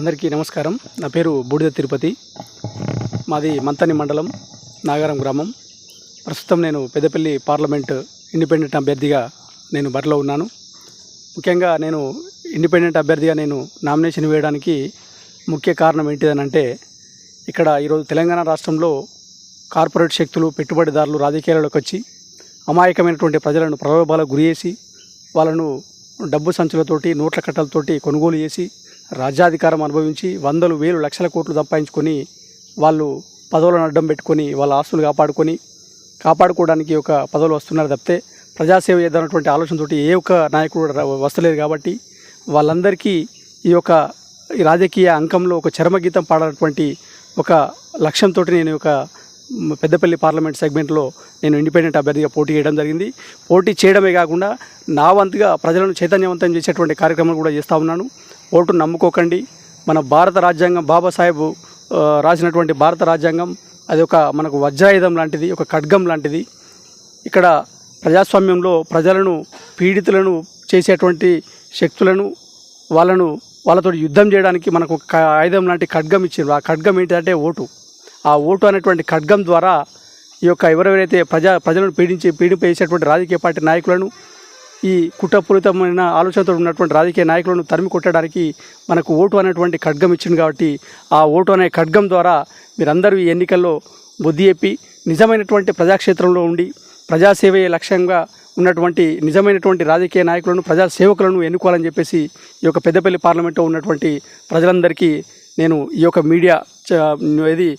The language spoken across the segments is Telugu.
అందరికీ నమస్కారం. నా పేరు బూడిద తిరుపతి. మాది మంతని మండలం నాగారం గ్రామం. ప్రస్తుతం నేను పెద్దపల్లి పార్లమెంట్ ఇండిపెండెంట్ అభ్యర్థిగా నేను బరిలో ఉన్నాను. ముఖ్యంగా నేను ఇండిపెండెంట్ అభ్యర్థిగా నేను నామినేషన్ వేయడానికి ముఖ్య కారణం ఏంటిదనంటే ఇక్కడ ఈరోజు తెలంగాణ రాష్ట్రంలో కార్పొరేట్ శక్తులు పెట్టుబడిదారులు రాజకీయాల్లోకి వచ్చి అమాయకమైనటువంటి ప్రజలను ప్రలోభాలకు గురి చేసి వాళ్ళను డబ్బు సంచులతోటి నోట్ల కట్టలతోటి కొనుగోలు చేసి రాజ్యాధికారం అనుభవించి వందలు వేలు లక్షల కోట్లు సంపాదించుకొని వాళ్ళు పదవులను అడ్డం పెట్టుకొని వాళ్ళ ఆస్తులు కాపాడుకొని కాపాడుకోవడానికి ఒక పదవులు వస్తున్నారు తప్పితే ప్రజాసేవ చేద్దామన్నటువంటి ఆలోచనతోటి ఏ ఒక్క నాయకుడు కూడా వస్తలేదు కాబట్టి వాళ్ళందరికీ ఈ యొక్క రాజకీయ అంకంలో ఒక చర్మగీతం పాడనటువంటి ఒక లక్ష్యంతో నేను ఒక పెద్దపల్లి పార్లమెంట్ సెగ్మెంట్లో నేను ఇండిపెండెంట్ అభ్యర్థిగా పోటీ చేయడం జరిగింది. పోటీ చేయడమే కాకుండా నా వంతుగా ప్రజలను చైతన్యవంతం చేసేటువంటి కార్యక్రమాలు కూడా చేస్తూ ఉన్నాను. ఓటు నమ్ముకోకండి. మన భారత రాజ్యాంగం బాబాసాహెబ్ రాసినటువంటి భారత రాజ్యాంగం అది ఒక మనకు వజ్రాయుధం లాంటిది ఒక ఖడ్గం లాంటిది. ఇక్కడ ప్రజాస్వామ్యంలో ప్రజలను పీడితులను చేసేటువంటి శక్తులను వాళ్ళను వాళ్ళతో యుద్ధం చేయడానికి మనకు ఒక ఆయుధం లాంటి ఖడ్గం ఇచ్చారు ఆ ఖడ్గం ఏంటంటే ఓటు. ఆ ఓటు అనేటువంటి ఖడ్గం ద్వారా ఈ యొక్క ఎవరెవరైతే ప్రజా ప్రజలను పీడించి పీడింపేసేటువంటి రాజకీయ పార్టీ నాయకులను ఈ కుట్రపూరితమైన ఆలోచనతో ఉన్నటువంటి రాజకీయ నాయకులను తరిమి కొట్టడానికి మనకు ఓటు అనేటువంటి ఖడ్గం ఇచ్చింది కాబట్టి ఆ ఓటు అనే ఖడ్గం ద్వారా మీరందరూ ఈ ఎన్నికల్లో బుద్ధి చెప్పి నిజమైనటువంటి ప్రజాక్షేత్రంలో ఉండి ప్రజాసేవే లక్ష్యంగా ఉన్నటువంటి నిజమైనటువంటి రాజకీయ నాయకులను ప్రజా సేవకులను ఎన్నుకోవాలని చెప్పేసి ఈ యొక్క పెద్దపల్లి పార్లమెంట్లో ఉన్నటువంటి ప్రజలందరికీ నేను ఈ యొక్క మీడియా చ- ఇది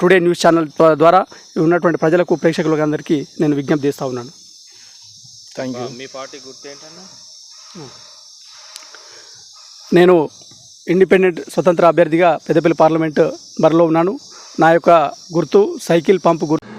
టుడే న్యూస్ ఛానల్ ద్వా- ద్వారా ఉన్నటువంటి ప్రజలకు ప్రేక్షకులకు అందరికీ నేను విజ్ఞప్తి చేస్తూ ఉన్నాను. థ్యాంక్ యూ మీ పార్టీ గుర్తు ఏంటన్నా నేను ఇండిపెండెంట్ స్వతంత్ర అభ్యర్థిగా పెద్దపల్లి పార్లమెంట్ బరిలో ఉన్నాను. నా యొక్క గుర్తు సైకిల్ పంపు గుర్తు